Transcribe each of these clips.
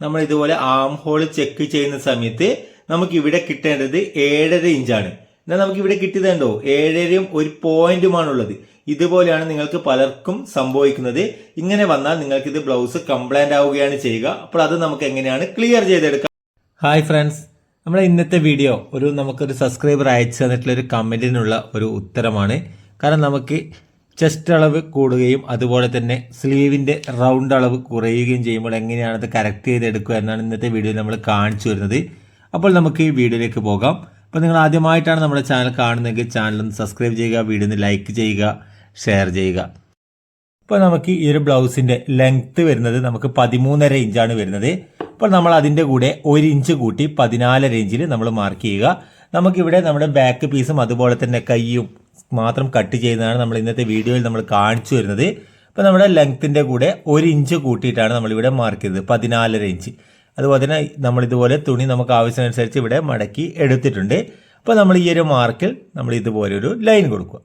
നമ്മൾ ഇതുപോലെ arm hole check ചെയ്യുന്ന സമയത്ത് നമുക്ക് ഇവിടെ കിട്ടേണ്ടത് ഏഴര ഇഞ്ചാണ്. എന്നാൽ നമുക്ക് ഇവിടെ കിട്ടിയതുണ്ടോ ഏഴരയും ഒരു പോയിന്റുമാണുള്ളത്. ഇതുപോലെയാണ് നിങ്ങൾക്ക് പലർക്കും സംഭവിക്കുന്നത്. ഇങ്ങനെ വന്നാൽ നിങ്ങൾക്ക് ഇത് ബ്ലൗസ് കംപ്ലൈന്റ് ആവുകയാണ് ചെയ്യുക. അപ്പോൾ അത് നമുക്ക് എങ്ങനെയാണ് ക്ലിയർ ചെയ്തെടുക്കാം? ഹായ് ഫ്രണ്ട്സ് നമ്മുടെ ഇന്നത്തെ വീഡിയോ ഒരു നമുക്കൊരു സബ്സ്ക്രൈബർ അയച്ചു തന്നിട്ടുള്ള ഒരു കമന്റിനുള്ള ഒരു ഉത്തരമാണ്. കാരണം നമുക്ക് ചെസ്റ്റ് അളവ് കൂടുകയും അതുപോലെ തന്നെ സ്ലീവിന്റെ റൗണ്ട് അളവ് കുറയുകയും ചെയ്യുമ്പോൾ എങ്ങനെയാണ് അത് കറക്റ്റ് ചെയ്തെടുക്കുക എന്നാണ് ഇന്നത്തെ വീഡിയോയിൽ നമ്മൾ കാണിച്ചു വരുന്നത്. അപ്പോൾ നമുക്ക് ഈ വീഡിയോയിലേക്ക് പോകാം. അപ്പോൾ നിങ്ങൾ ആദ്യമായിട്ടാണ് നമ്മുടെ ചാനൽ കാണുന്നതെങ്കിൽ ചാനൽ ഒന്ന് സബ്സ്ക്രൈബ് ചെയ്യുക വീഡിയോ ഒന്ന് ലൈക്ക് ചെയ്യുക ഷെയർ ചെയ്യുക. ഇപ്പോൾ നമുക്ക് ഈ ഒരു ബ്ലൗസിന്റെ ലെങ്ത്ത് വരുന്നത് നമുക്ക് പതിമൂന്നര ഇഞ്ചാണ് വരുന്നത്. അപ്പോൾ നമ്മൾ അതിന്റെ കൂടെ ഒരു ഇഞ്ച് കൂട്ടി പതിനാലര ഇഞ്ചിൽ നമ്മൾ മാർക്ക് ചെയ്യുക. നമുക്കിവിടെ നമ്മുടെ ബാക്ക് പീസും അതുപോലെ തന്നെ കൈയും മാത്രം കട്ട് ചെയ്യുന്നതാണ് നമ്മൾ ഇന്നത്തെ വീഡിയോയിൽ നമ്മൾ കാണിച്ചു വരുന്നത്. അപ്പോൾ നമ്മുടെ ലെങ്ത്തിന്റെ കൂടെ ഒരു ഇഞ്ച് കൂട്ടിയിട്ടാണ് നമ്മളിവിടെ മാർക്ക് ചെയ്തത്. പതിനാലര ഇഞ്ച്. അതുപോലെ തന്നെ നമ്മളിതുപോലെ തുണി നമുക്ക് ആവശ്യമനുസരിച്ച് ഇവിടെ മടക്കി എടുത്തിട്ടുണ്ട്. അപ്പോൾ നമ്മൾ ഈ ഒരു മാർക്കിൽ നമ്മൾ ഇതുപോലെ ഒരു ലൈൻ കൊടുക്കുക.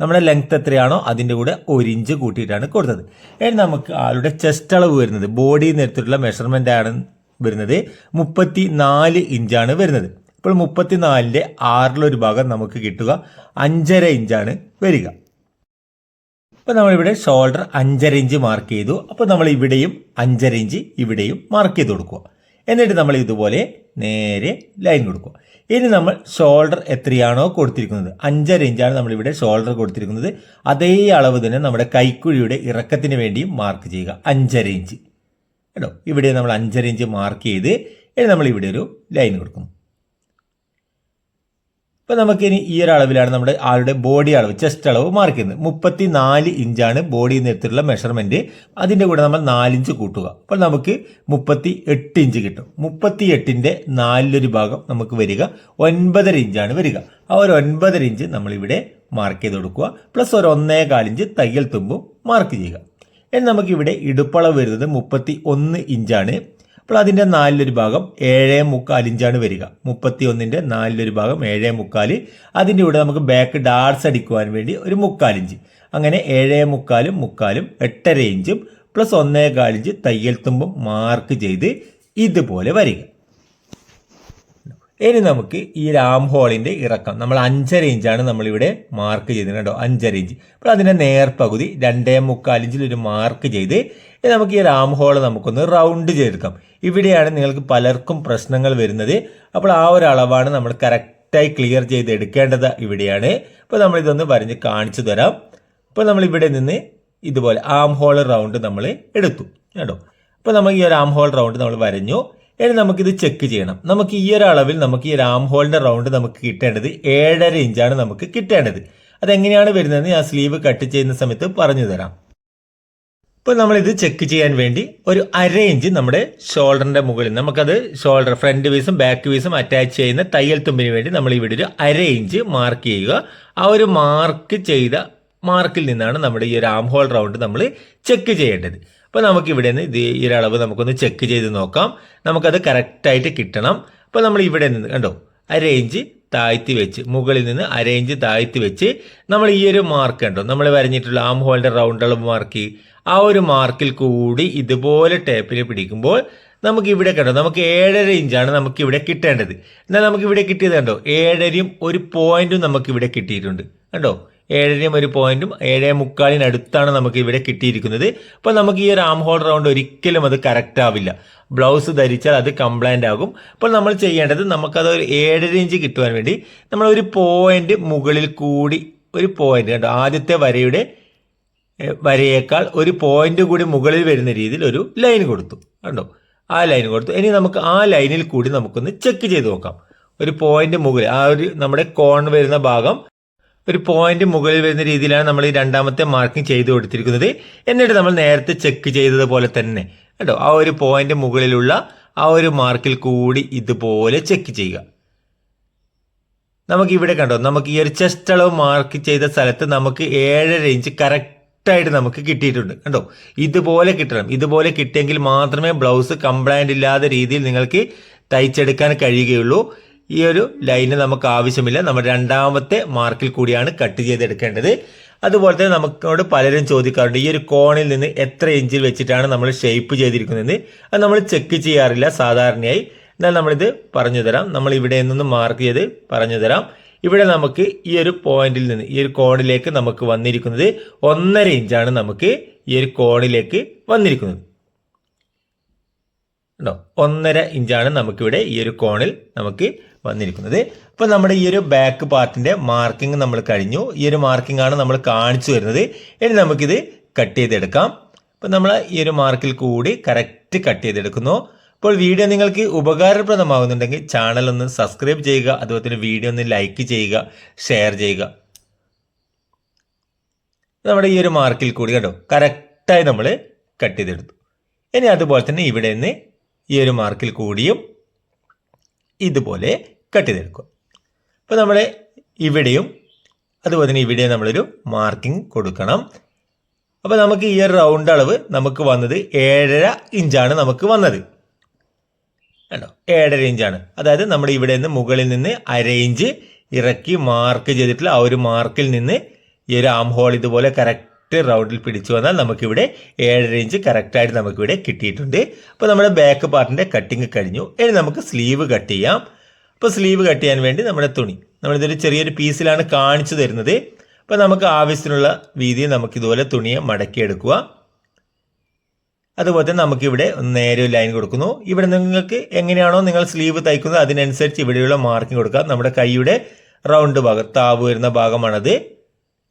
നമ്മുടെ ലെങ്ത് എത്രയാണോ അതിന്റെ കൂടെ ഒരു ഇഞ്ച് കൂട്ടിയിട്ടാണ് കൊടുത്തത്. ഇനി നമുക്ക് ആളുടെ ചെസ്റ്റ് അളവ് വരുന്നത്. ബോഡി എടുത്തിട്ടുള്ള മെഷർമെന്റ് ആണ് വരുന്നത്. മുപ്പത്തി നാല് ഇഞ്ചാണ് വരുന്നത്. ഇപ്പോൾ മുപ്പത്തി നാലിന്റെ ആറിലൊരു ഭാഗം നമുക്ക് കിട്ടുക. അഞ്ചര ഇഞ്ചാണ് വരിക. അപ്പോൾ നമ്മളിവിടെ ഷോൾഡർ അഞ്ചര ഇഞ്ച് മാർക്ക് ചെയ്തു. അപ്പോൾ നമ്മൾ ഇവിടെയും അഞ്ചര ഇഞ്ച് ഇവിടെയും മാർക്ക് ചെയ്ത് കൊടുക്കുക. എന്നിട്ട് നമ്മൾ ഇതുപോലെ നേരെ ലൈൻ കൊടുക്കുക. ഇനി നമ്മൾ ഷോൾഡർ എത്രയാണോ കൊടുത്തിരിക്കുന്നത്? അഞ്ചര ഇഞ്ചാണ് നമ്മളിവിടെ ഷോൾഡർ കൊടുത്തിരിക്കുന്നത്. അതേ അളവ് തന്നെ നമ്മുടെ കൈക്കുഴിയുടെ ഇറക്കത്തിന് വേണ്ടിയും മാർക്ക് ചെയ്യുക. അഞ്ചര ഇഞ്ച്. കേട്ടോ? ഇവിടെ നമ്മൾ അഞ്ചര ഇഞ്ച് മാർക്ക് ചെയ്ത് ഇനി നമ്മൾ ഇവിടെ ഒരു ലൈൻ കൊടുക്കുന്നു. ഇപ്പം നമുക്കിനി ഈ ഒരു അളവിലാണ് നമ്മുടെ ആളുടെ ബോഡി അളവ് ചെസ്റ്റ് അളവ് മാർക്ക് ചെയ്യുന്നത്. മുപ്പത്തി നാല് ഇഞ്ചാണ് ബോഡി നിരത്തിലുള്ള മെഷർമെന്റ് അതിന്റെ കൂടെ നമ്മൾ നാലിഞ്ച് കൂട്ടുക. അപ്പോൾ നമുക്ക് മുപ്പത്തി എട്ട് ഇഞ്ച് കിട്ടും. മുപ്പത്തി എട്ടിന്റെ നാലിലൊരു ഭാഗം നമുക്ക് വരിക. ഒൻപതര ഇഞ്ചാണ് വരിക. ആ ഒരു ഒൻപതര ഇഞ്ച് നമ്മളിവിടെ മാർക്ക് ചെയ്ത് കൊടുക്കുക. പ്ലസ് ഒരു ഒന്നേ കാലിഞ്ച് തയ്യൽ തുമ്പും മാർക്ക് ചെയ്യുക. ഇനി നമുക്കിവിടെ ഇടുപ്പളവ് വരുന്നത് മുപ്പത്തി ഒന്ന് ഇഞ്ചാണ് അപ്പോൾ അതിന്റെ നാലിലൊരു ഭാഗം ഏഴേ മുക്കാൽ ഇഞ്ചാണ് വരിക. മുപ്പത്തി ഒന്നിന്റെ നാലിലൊരു ഭാഗം ഏഴേ മുക്കാൽ. അതിന്റെ കൂടെ നമുക്ക് ബാക്ക് ഡാർട്സ് അടിക്കുവാൻ വേണ്ടി ഒരു മുക്കാൽ ഇഞ്ച്. അങ്ങനെ ഏഴേ മുക്കാലും മുക്കാലും എട്ടര ഇഞ്ചും പ്ലസ് ഒന്നേ കാലിഞ്ച് തയ്യൽ തുമ്പും മാർക്ക് ചെയ്ത് ഇതുപോലെ വരിക. ഇനി നമുക്ക് ഈ രാം ഹോളിന്റെ ഇറക്കം. നമ്മൾ അഞ്ചര ഇഞ്ചാണ് നമ്മളിവിടെ മാർക്ക് ചെയ്തത് കേട്ടോ. അഞ്ചര ഇഞ്ച്. അപ്പോൾ അതിന്റെ നേർപകുതി രണ്ടേ മുക്കാൽ ഇഞ്ചിൽ ഒരു മാർക്ക് ചെയ്ത് ഇനി നമുക്ക് ഈ രാം ഹോൾ നമുക്കൊന്ന് റൗണ്ട് ചെയ്തെടുക്കാം. ഇവിടെയാണ് നിങ്ങൾക്ക് പലർക്കും പ്രശ്നങ്ങൾ വരുന്നത്. അപ്പോൾ ആ ഒരു അളവാണ് നമ്മൾ കറക്റ്റായി ക്ലിയർ ചെയ്ത് എടുക്കേണ്ടത് ഇവിടെയാണ്. അപ്പോൾ നമ്മളിതൊന്ന് വരഞ്ഞ് കാണിച്ചു തരാം. അപ്പോൾ നമ്മൾ ഇവിടെ നിന്ന് ഇതുപോലെ ആം ഹോൾ റൗണ്ട് നമ്മൾ എടുത്തു. കേട്ടോ. അപ്പോൾ നമുക്ക് ഈ ഒരു ആം ഹോൾ റൗണ്ട് നമ്മൾ വരഞ്ഞു. ഇനി നമുക്കിത് ചെക്ക് ചെയ്യണം. നമുക്ക് ഈ ഒരു അളവിൽ നമുക്ക് ഈ രാം ഹോളിന്റെ റൗണ്ട് നമുക്ക് കിട്ടേണ്ടത് ഏഴര ഇഞ്ചാണ് നമുക്ക് കിട്ടേണ്ടത്. അതെങ്ങനെയാണ് വരുന്നതെന്ന് ഞാൻ സ്ലീവ് കട്ട് ചെയ്യുന്ന സമയത്ത് പറഞ്ഞു തരാം. ഇപ്പോൾ നമ്മളിത് ചെക്ക് ചെയ്യാൻ വേണ്ടി ഒരു അര ഇഞ്ച് നമ്മുടെ ഷോൾഡറിന്റെ മുകളിൽ നമുക്കത് ഷോൾഡർ ഫ്രണ്ട് വീസും ബാക്ക് വീസും അറ്റാച്ച് ചെയ്യുന്ന തയ്യൽ തുമ്പിന് വേണ്ടി നമ്മൾ ഇവിടെ ഒരു അര ഇഞ്ച് മാർക്ക് ചെയ്യുക. ആ ഒരു മാർക്ക് ചെയ്ത മാർക്കിൽ നിന്നാണ് നമ്മുടെ ഈ ഒരു ആം ഹോൾ റൗണ്ട് നമ്മൾ ചെക്ക് ചെയ്യേണ്ടത്. അപ്പോൾ നമുക്ക് ഇവിടെ നിന്ന് ഇത് ഈ ഒരളവ് നമുക്കൊന്ന് ചെക്ക് ചെയ്ത് നോക്കാം. നമുക്കത് കറക്റ്റായിട്ട് കിട്ടണം. അപ്പോൾ നമ്മൾ ഇവിടെ നിന്ന് കണ്ടോ അരേഞ്ച് താഴ്ത്തി വെച്ച് മുകളിൽ നിന്ന് അരേഞ്ച് താഴ്ത്തി വെച്ച് നമ്മൾ ഈ ഒരു മാർക്ക് കണ്ടോ നമ്മൾ വരഞ്ഞിട്ടുള്ള ആം ഹോളിന്റെ റൗണ്ട് അളവ് മാർക്ക് ആ ഒരു മാർക്കിൽ കൂടി ഇതുപോലെ ടേപ്പിൽ പിടിക്കുമ്പോൾ നമുക്ക് ഇവിടെ കണ്ടോ നമുക്ക് ഏഴര ഇഞ്ചാണ് നമുക്ക് ഇവിടെ കിട്ടേണ്ടത്. എന്നാൽ നമുക്ക് ഇവിടെ കിട്ടിയത് കണ്ടോ ഏഴരയും ഒരു പോയിന്റും നമുക്ക് ഇവിടെ കിട്ടിയിട്ടുണ്ട്. കണ്ടോ? ഏഴരയും ഒരു പോയിന്റും ഏഴേ മുക്കാലിനടുത്താണ് നമുക്ക് ഇവിടെ കിട്ടിയിരിക്കുന്നത്. അപ്പോൾ നമുക്ക് ഈ ഒരു ആം ഹോൾ റൗണ്ട് ഒരിക്കലും അത് കറക്റ്റ് ആവില്ല. ബ്ലൗസ് ധരിച്ചാൽ അത് കംപ്ലൈന്റ് ആകും. അപ്പോൾ നമ്മൾ ചെയ്യേണ്ടത് നമുക്കത് ഒരു ഏഴര ഇഞ്ച് കിട്ടുവാൻ വേണ്ടി നമ്മൾ ഒരു പോയിന്റ് മുകളിൽ കൂടി ഒരു പോയിന്റ് കണ്ടോ? ആദ്യത്തെ വരയുടെ വരയേക്കാൾ ഒരു പോയിന്റ് കൂടി മുകളിൽ വരുന്ന രീതിയിൽ ഒരു ലൈൻ കൊടുത്തു. കണ്ടോ? ആ ലൈൻ കൊടുത്തു. ഇനി നമുക്ക് ആ ലൈനിൽ കൂടി നമുക്കൊന്ന് ചെക്ക് ചെയ്ത് നോക്കാം. ഒരു പോയിന്റ് മുകളിൽ ആ ഒരു നമ്മുടെ കോൺ വരുന്ന ഭാഗം ഒരു പോയിന്റ് മുകളിൽ വരുന്ന രീതിയിലാണ് നമ്മൾ ഈ രണ്ടാമത്തെ മാർക്കിംഗ് ചെയ്തു കൊടുത്തിരിക്കുന്നത്. എന്നിട്ട് നമ്മൾ നേരത്തെ ചെക്ക് ചെയ്തതുപോലെ തന്നെ കേട്ടോ ആ ഒരു പോയിന്റ് മുകളിലുള്ള ആ ഒരു മാർക്കിൽ കൂടി ഇതുപോലെ ചെക്ക് ചെയ്യുക. നമുക്ക് ഇവിടെ കണ്ടോ നമുക്ക് ഈ ഒരു ചെസ്റ്റ് അളവ് മാർക്ക് ചെയ്ത സ്ഥലത്ത് നമുക്ക് ഏഴര ഇഞ്ച് കറക്റ്റായിട്ട് നമുക്ക് കിട്ടിയിട്ടുണ്ട് കണ്ടോ? ഇതുപോലെ കിട്ടണം. ഇതുപോലെ കിട്ടിയെങ്കിൽ മാത്രമേ ബ്ലൗസ് കംപ്ലൈന്റ് ഇല്ലാത്ത രീതിയിൽ നിങ്ങൾക്ക് തയ്ച്ചെടുക്കാൻ കഴിയുകയുള്ളൂ. ഈ ഒരു ലൈന് നമുക്ക് ആവശ്യമില്ല. നമ്മൾ രണ്ടാമത്തെ മാർക്കിൽ കൂടിയാണ് കട്ട് ചെയ്തെടുക്കേണ്ടത്. അതുപോലെ തന്നെ നമുക്കോട് പലരും ചോദിക്കാറുണ്ട് ഈ ഒരു കോണിൽ നിന്ന് എത്ര ഇഞ്ചിൽ വെച്ചിട്ടാണ് നമ്മൾ ഷേപ്പ് ചെയ്തിരിക്കുന്നത്? അത് നമ്മൾ ചെക്ക് ചെയ്യാറില്ല സാധാരണയായി. എന്നാൽ നമ്മളിത് പറഞ്ഞു തരാം. നമ്മൾ ഇവിടെ നിന്ന് മാർക്ക് ചെയ്ത് പറഞ്ഞു തരാം. ഇവിടെ നമുക്ക് ഈ ഒരു പോയിന്റിൽ നിന്ന് ഈ ഒരു കോണിലേക്ക് നമുക്ക് വന്നിരിക്കുന്നത് ഒന്നര ഇഞ്ചാണ് നമുക്ക് ഈ ഒരു കോണിലേക്ക് വന്നിരിക്കുന്നത്. ഉണ്ടോ ഒന്നര ഇഞ്ചാണ് നമുക്കിവിടെ ഈ ഒരു കോണിൽ നമുക്ക് വന്നിരിക്കുന്നത്. അപ്പോൾ നമ്മുടെ ഈ ഒരു ബാക്ക് പാർട്ടിന്റെ മാർക്കിംഗ് നമ്മൾ കഴിഞ്ഞു. ഈ ഒരു മാർക്കിംഗ് ആണ് നമ്മൾ കാണിച്ചു വരുന്നത്. ഇനി നമുക്കിത് കട്ട് ചെയ്തെടുക്കാം. അപ്പോൾ നമ്മൾ ഈ ഒരു മാർക്കിൽ കൂടി കറക്റ്റ് കട്ട് ചെയ്തെടുക്കുന്നു. അപ്പോൾ വീഡിയോ നിങ്ങൾക്ക് ഉപകാരപ്രദമാകുന്നുണ്ടെങ്കിൽ ചാനൽ ഒന്ന് സബ്സ്ക്രൈബ് ചെയ്യുക. അതുപോലെ തന്നെ വീഡിയോ ഒന്ന് ലൈക്ക് ചെയ്യുക. ഷെയർ ചെയ്യുക. നമ്മുടെ ഈ ഒരു മാർക്കിൽ കൂടി കേട്ടോ കറക്റ്റായി നമ്മൾ കട്ട് ചെയ്തെടുത്തു. ഇനി അതുപോലെ തന്നെ ഇവിടെ നിന്ന് ഈ ഒരു മാർക്കിൽ കൂടിയും ഇതുപോലെ കട്ട് ചെയ്തെടുക്കുക അപ്പോൾ നമ്മൾ ഇവിടെയും അതുപോലെ തന്നെ ഇവിടെ നമ്മളൊരു മാർക്കിംഗ് കൊടുക്കണം. അപ്പോൾ നമുക്ക് ഈ ഒരു റൗണ്ട് അളവ് നമുക്ക് വന്നത് ഏഴര ഇഞ്ചാണ് നമുക്ക് വന്നത്. കണ്ടോ? ഏഴര ഇഞ്ചാണ്. അതായത് നമ്മൾ ഇവിടെ നിന്ന് മുകളിൽ നിന്ന് അര ഇഞ്ച് ഇറക്കി മാർക്ക് ചെയ്തിട്ടുള്ള ആ ഒരു മാർക്കിൽ നിന്ന് ഈ ഒരു ആം ഹോൾ ഇതുപോലെ കറക്റ്റ് റൗണ്ടിൽ പിടിച്ചു വന്നാൽ നമുക്കിവിടെ ഏഴര ഇഞ്ച് കറക്റ്റായിട്ട് നമുക്കിവിടെ കിട്ടിയിട്ടുണ്ട്. അപ്പോൾ നമ്മുടെ ബാക്ക് പാർട്ടിന്റെ കട്ടിങ് കഴിഞ്ഞു. ഇനി നമുക്ക് സ്ലീവ് കട്ട് ചെയ്യാം. അപ്പോൾ സ്ലീവ് കട്ട് ചെയ്യാൻ വേണ്ടി നമ്മുടെ തുണി. നമ്മളിതൊരു ചെറിയൊരു പീസിലാണ് കാണിച്ചു തരുന്നത്. അപ്പോൾ നമുക്ക് ആവശ്യത്തിനുള്ള വീതിയിൽ നമുക്ക് ഇതുപോലെ തുണിയെ മടക്കിയെടുക്കുക അതുപോലെ തന്നെ നമുക്കിവിടെ നേരെ ലൈൻ കൊടുക്കുന്നു. ഇവിടെ നിങ്ങൾക്ക് എങ്ങനെയാണോ നിങ്ങൾ സ്ലീവ് തയ്ക്കുന്നത് അതിനനുസരിച്ച് ഇവിടെയുള്ള മാർക്കിംഗ് കൊടുക്കുക. നമ്മുടെ കൈയുടെ റൗണ്ട് ഭാഗം താവ് വരുന്ന ഭാഗമാണത്.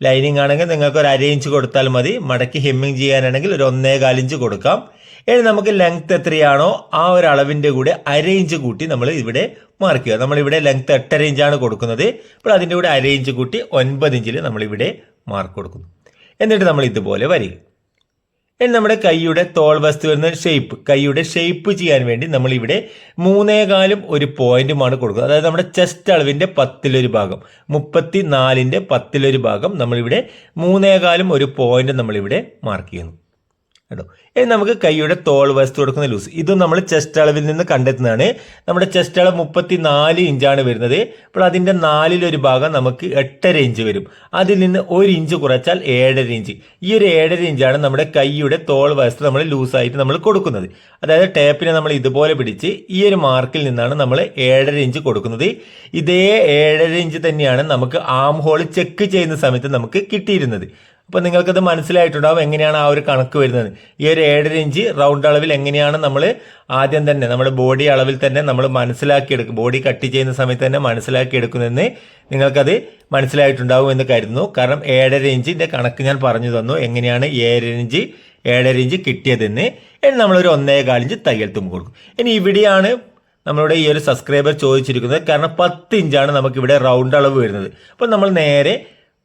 ലൈനിങ് ആണെങ്കിൽ നിങ്ങൾക്ക് ഒരു അര ഇഞ്ച് കൊടുത്താൽ മതി. മടക്കി ഹെമ്മിങ് ചെയ്യാനാണെങ്കിൽ ഒരു ഒന്നേ കാലിഞ്ച് കൊടുക്കാം. ഇനി നമുക്ക് ലെങ്ത് എത്രയാണോ ആ ഒരു അളവിന്റെ കൂടെ അരേഞ്ച് കൂട്ടി നമ്മൾ ഇവിടെ മാർക്ക് ചെയ്യുക. നമ്മളിവിടെ ലെങ്ത് എട്ടര ആണ് കൊടുക്കുന്നത്. അപ്പോൾ അതിന്റെ കൂടെ അരേഞ്ച് കൂട്ടി ഒൻപത് ഇഞ്ചിൽ നമ്മളിവിടെ മാർക്ക് കൊടുക്കുന്നു. എന്നിട്ട് നമ്മൾ ഇതുപോലെ വരിക. ഇനി നമ്മുടെ കൈയുടെ തോൾ വസ്തു വരുന്ന ഷേപ്പ് കൈയുടെ ഷേപ്പ് ചെയ്യാൻ വേണ്ടി നമ്മൾ ഇവിടെ മൂന്നേകാലും ഒരു പോയിന്റുമാണ് കൊടുക്കുന്നത്. അതായത് നമ്മുടെ ചെസ്റ്റ് അളവിന്റെ പത്തിലൊരു ഭാഗം മുപ്പത്തി നാലിന്റെ പത്തിലൊരു ഭാഗം നമ്മളിവിടെ മൂന്നേകാലും ഒരു പോയിന്റ് നമ്മളിവിടെ മാർക്ക് ചെയ്യുന്നു. കേട്ടോ ഇനി നമുക്ക് കൈയുടെ തോൾ വസ്തു കൊടുക്കുന്ന ലൂസ്. ഇതും നമ്മൾ ചെസ്റ്റ് അളവിൽ നിന്ന് കണ്ടെത്തുന്നതാണ്. നമ്മുടെ ചെസ്റ്റ് അളവ് മുപ്പത്തി നാല് ഇഞ്ചാണ് വരുന്നത്. അപ്പോൾ അതിന്റെ നാലിലൊരു ഭാഗം നമുക്ക് എട്ടര ഇഞ്ച് വരും. അതിൽ നിന്ന് ഒരു ഇഞ്ച് കുറച്ചാൽ ഏഴര ഇഞ്ച്. ഈ ഒരു ഏഴര ഇഞ്ചാണ് നമ്മുടെ കൈയുടെ തോൾ വസ്തു നമ്മൾ ലൂസായിട്ട് നമ്മൾ കൊടുക്കുന്നത്. അതായത് ടേപ്പിനെ നമ്മൾ ഇതുപോലെ പിടിച്ച് ഈ ഒരു മാർക്കിൽ നിന്നാണ് നമ്മൾ ഏഴര ഇഞ്ച് കൊടുക്കുന്നത്. ഇതേ ഏഴര ഇഞ്ച് തന്നെയാണ് നമുക്ക് ആം ഹോൾ ചെക്ക് ചെയ്യുന്ന സമയത്ത് നമുക്ക് കിട്ടിയിരുന്നത്. അപ്പോൾ നിങ്ങൾക്കത് മനസ്സിലായിട്ടുണ്ടാവും എങ്ങനെയാണ് ആ ഒരു കണക്ക് വരുന്നത്. ഈ ഒരു ഏഴര ഇഞ്ച് റൗണ്ട് അളവിൽ എങ്ങനെയാണ് നമ്മൾ ആദ്യം തന്നെ നമ്മുടെ ബോഡി അളവിൽ തന്നെ നമ്മൾ മനസ്സിലാക്കിയെടുക്കും ബോഡി കട്ട് ചെയ്യുന്ന സമയത്ത് തന്നെ മനസ്സിലാക്കിയെടുക്കുന്നതെന്ന് നിങ്ങൾക്കത് മനസ്സിലായിട്ടുണ്ടാവും എന്ന് കരുതുന്നു. കാരണം ഏഴര ഇഞ്ചിന്റെ കണക്ക് ഞാൻ പറഞ്ഞു തന്നു. എങ്ങനെയാണ് ഏഴര ഇഞ്ച് ഏഴര ഇഞ്ച് കിട്ടിയതെന്ന്. ഇനി നമ്മളൊരു ഒന്നേ കാലിഞ്ച് തയ്യൽ തുമ്പ് കൊടുക്കും. ഇനി ഇവിടെയാണ് നമ്മളുടെ ഈ ഒരു സബ്സ്ക്രൈബർ ചോദിച്ചിരിക്കുന്നത്. കാരണം പത്ത് ഇഞ്ചാണ് നമുക്കിവിടെ റൗണ്ട് അളവ് വരുന്നത്. അപ്പോൾ നമ്മൾ നേരെ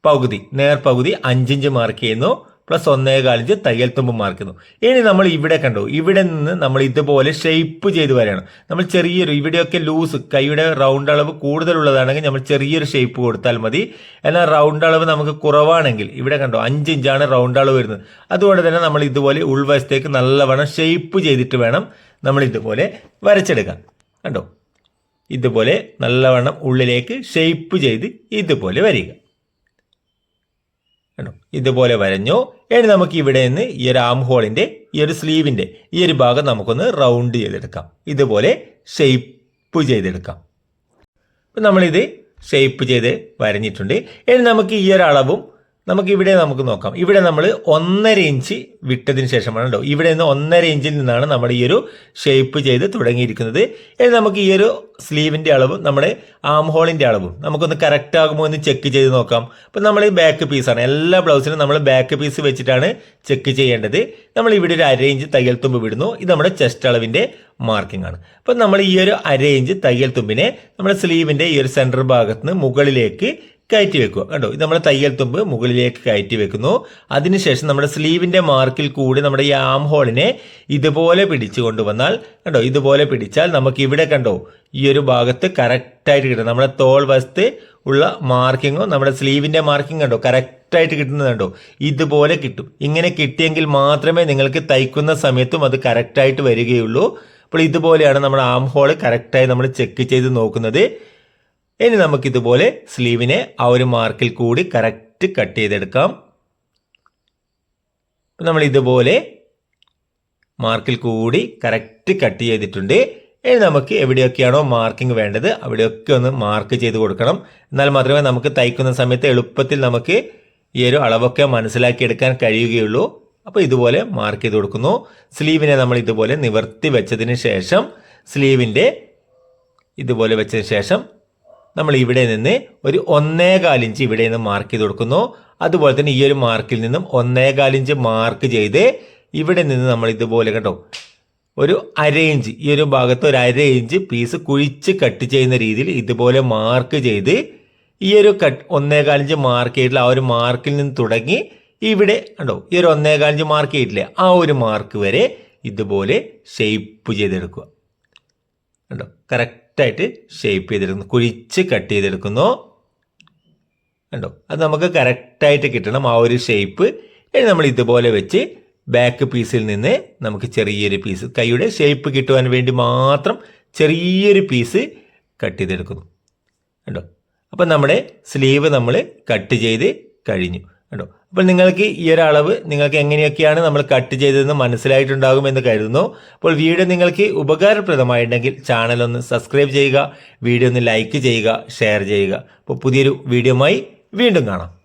പകുതി നേർപകുതി അഞ്ചിഞ്ച് മാർക്ക് ചെയ്യുന്നു പ്ലസ് ഒന്നേ കാലിഞ്ച് തയ്യൽ തുമ്പ് മാർക്ക് ചെയ്യുന്നു. ഇനി നമ്മൾ ഇവിടെ കണ്ടു ഇവിടെ നിന്ന് നമ്മൾ ഇതുപോലെ ഷേപ്പ് ചെയ്ത് വരണം നമ്മൾ ചെറിയൊരു ഇവിടെയൊക്കെ ലൂസ് കൈയുടെ റൗണ്ട് അളവ് കൂടുതലുള്ളതാണെങ്കിൽ നമ്മൾ ചെറിയൊരു ഷേപ്പ് കൊടുത്താൽ മതി. എന്നാൽ റൗണ്ട് അളവ് നമുക്ക് കുറവാണെങ്കിൽ ഇവിടെ കണ്ടോ അഞ്ച് ഇഞ്ചാണ് റൗണ്ട് അളവ് വരുന്നത്. അതുകൊണ്ട് തന്നെ നമ്മൾ ഇതുപോലെ ഉൾവശത്തേക്ക് നല്ലവണ്ണം ഷേപ്പ് ചെയ്തിട്ട് വേണം നമ്മൾ ഇതുപോലെ വരച്ചെടുക്കാൻ. കണ്ടോ? ഇതുപോലെ നല്ലവണ്ണം ഉള്ളിലേക്ക് ഷേപ്പ് ചെയ്ത് ഇതുപോലെ വരിക. ഇതുപോലെ വരഞ്ഞു? ഇനി നമുക്ക് ഇവിടെ നിന്ന് ഈ ഒരു ആം ഹോളിന്റെ ഈ ഒരു സ്ലീവിന്റെ ഈ ഒരു ഭാഗം നമുക്കൊന്ന് റൗണ്ട് ചെയ്തെടുക്കാം. ഇതുപോലെ ഷെയ്പ്പ് ചെയ്തെടുക്കാം. നമ്മളിത് ഷെയ്പ്പ് ചെയ്ത് വരഞ്ഞിട്ടുണ്ട്. ഇനി നമുക്ക് ഈ ഒരു അളവും നമുക്ക് ഇവിടെ നമുക്ക് നോക്കാം. ഇവിടെ നമ്മൾ ഒന്നര ഇഞ്ച് വിട്ടതിന് ശേഷമാണ് കേട്ടോ ഇവിടെ നിന്ന് ഒന്നര ഇഞ്ചിൽ നിന്നാണ് നമ്മൾ ഈ ഒരു ഷേപ്പ് ചെയ്ത് തുടങ്ങിയിരിക്കുന്നത്. ഇനി നമുക്ക് ഈ ഒരു സ്ലീവിന്റെ അളവും നമ്മുടെ ആം ഹോളിന്റെ അളവും നമുക്കൊന്ന് കറക്റ്റ് ആകുമോ എന്ന് ചെക്ക് ചെയ്ത് നോക്കാം. അപ്പം നമ്മൾ ബാക്ക് പീസാണ് എല്ലാ ബ്ലൗസിനും നമ്മൾ ബാക്ക് പീസ് വെച്ചിട്ടാണ് ചെക്ക് ചെയ്യേണ്ടത്. നമ്മൾ ഇവിടെ ഒരു അര ഇഞ്ച് തയ്യൽ തുമ്പ് വിടുന്നു. ഇത് നമ്മുടെ ചെസ്റ്റ് അളവിന്റെ മാർക്കിംഗ് ആണ്. അപ്പം നമ്മൾ ഈ ഒരു അര ഇഞ്ച് തയ്യൽ തുമ്പിനെ നമ്മുടെ സ്ലീവിന്റെ ഈ ഒരു സെന്റർ ഭാഗത്ത് നിന്ന് മുകളിലേക്ക് കയറ്റി വെക്കുക. കണ്ടോ? ഇത് നമ്മുടെ തയ്യൽ തുമ്പ് മുകളിലേക്ക് കയറ്റി വെക്കുന്നു. അതിനുശേഷം നമ്മുടെ സ്ലീവിന്റെ മാർക്കിൽ കൂടി നമ്മുടെ ഈ ആം ഹോളിനെ ഇതുപോലെ പിടിച്ചു കൊണ്ടുവന്നാൽ കണ്ടോ? ഇതുപോലെ പിടിച്ചാൽ നമുക്ക് ഇവിടെ കണ്ടോ? ഈ ഒരു ഭാഗത്ത് കറക്റ്റായിട്ട് കിട്ടും. നമ്മുടെ തോൾ വസ്ത് ഉള്ള മാർക്കിങ്ങോ നമ്മുടെ സ്ലീവിന്റെ മാർക്കിംഗ് കണ്ടോ? കറക്റ്റായിട്ട് കിട്ടുന്നത് കണ്ടോ? ഇതുപോലെ കിട്ടും. ഇങ്ങനെ കിട്ടിയെങ്കിൽ മാത്രമേ നിങ്ങൾക്ക് തയ്ക്കുന്ന സമയത്തും അത് കറക്റ്റായിട്ട് വരികയുള്ളൂ. അപ്പോൾ ഇതുപോലെയാണ് നമ്മുടെ ആം ഹോൾ കറക്റ്റായി നമ്മൾ ചെക്ക് ചെയ്ത് നോക്കുന്നത്. ഇനി നമുക്കിതുപോലെ സ്ലീവിനെ ആ ഒരു മാർക്കിൽ കൂടി കറക്റ്റ് കട്ട് ചെയ്തെടുക്കാം. നമ്മൾ ഇതുപോലെ മാർക്കിൽ കൂടി കറക്റ്റ് കട്ട് ചെയ്തിട്ടുണ്ട്. ഇനി നമുക്ക് എവിടെയൊക്കെയാണോ മാർക്കിംഗ് വേണ്ടത് അവിടെയൊക്കെ ഒന്ന് മാർക്ക് ചെയ്ത് കൊടുക്കണം. എന്നാൽ മാത്രമേ നമുക്ക് തയ്ക്കുന്ന സമയത്ത് എളുപ്പത്തിൽ നമുക്ക് ഈ ഒരു അളവൊക്കെ മനസ്സിലാക്കിയെടുക്കാൻ കഴിയുകയുള്ളൂ. അപ്പോൾ ഇതുപോലെ മാർക്ക് ചെയ്ത് കൊടുക്കുന്നു. സ്ലീവിനെ നമ്മൾ ഇതുപോലെ നിവർത്തി വെച്ചതിന് ശേഷം സ്ലീവിന്റെ ഇതുപോലെ വെച്ചതിന് ശേഷം നമ്മൾ ഇവിടെ നിന്ന് ഒരു ഒന്നേകാൽ ഇഞ്ച് ഇവിടെ നിന്ന് മാർക്ക് ചെയ്ത് കൊടുക്കുന്നു. അതുപോലെ തന്നെ ഈ ഒരു മാർക്കിൽ നിന്നും ഒന്നേകാൽ ഇഞ്ച് മാർക്ക് ചെയ്ത് ഇവിടെ നിന്ന് നമ്മൾ ഇതുപോലെ കേട്ടോ ഒരു അര ഇഞ്ച് ഈ ഒരു ഭാഗത്ത് ഒരു അര ഇഞ്ച് പീസ് കുഴിച്ച് കട്ട് ചെയ്യുന്ന രീതിയിൽ ഇതുപോലെ മാർക്ക് ചെയ്ത് ഈ ഒരു കട്ട് ഒന്നേകാൽ ഇഞ്ച് മാർക്ക് ചെയ്തിട്ടുള്ള ആ ഒരു മാർക്കിൽ നിന്ന് തുടങ്ങി ഇവിടെ ഉണ്ടോ ഈ ഒരു ഒന്നേകാൽ ഇഞ്ച് മാർക്ക് ചെയ്തിട്ടില്ലേ ആ ഒരു മാർക്ക് വരെ ഇതുപോലെ ഷേപ്പ് ചെയ്തെടുക്കുക. കണ്ടോ കറക്റ്റായിട്ട് ഷേപ്പ് ചെയ്തെടുക്കുന്നു. കുഴിച്ച് കട്ട് ചെയ്തെടുക്കുന്നു. കണ്ടോ? അത് നമുക്ക് കറക്റ്റായിട്ട് കിട്ടണം. ആ ഒരു ഷേപ്പ് ഇനി നമ്മൾ ഇതുപോലെ വെച്ച് ബാക്ക് പീസിൽ നിന്ന് നമുക്ക് ചെറിയൊരു പീസ് കൈയുടെ ഷേപ്പ് കിട്ടുവാൻ വേണ്ടി മാത്രം ചെറിയൊരു പീസ് കട്ട് ചെയ്തെടുക്കുന്നു. കണ്ടോ? അപ്പം നമ്മുടെ സ്ലീവ് നമ്മൾ കട്ട് ചെയ്ത് കഴിഞ്ഞു. കണ്ടോ? അപ്പോൾ നിങ്ങൾക്ക് ഈ ഒരു അളവ് നിങ്ങൾക്ക് എങ്ങനെയൊക്കെയാണ് നമ്മൾ കട്ട് ചെയ്തതെന്ന് മനസ്സിലായിട്ടുണ്ടാകുമെന്ന് കരുതുന്നു. അപ്പോൾ വീഡിയോ നിങ്ങൾക്ക് ഉപകാരപ്രദമായിട്ടുണ്ടെങ്കിൽ ചാനൽ ഒന്ന് സബ്സ്ക്രൈബ് ചെയ്യുക വീഡിയോ ഒന്ന് ലൈക്ക് ചെയ്യുക ഷെയർ ചെയ്യുക. അപ്പോൾ പുതിയൊരു വീഡിയോയുമായി വീണ്ടും കാണാം.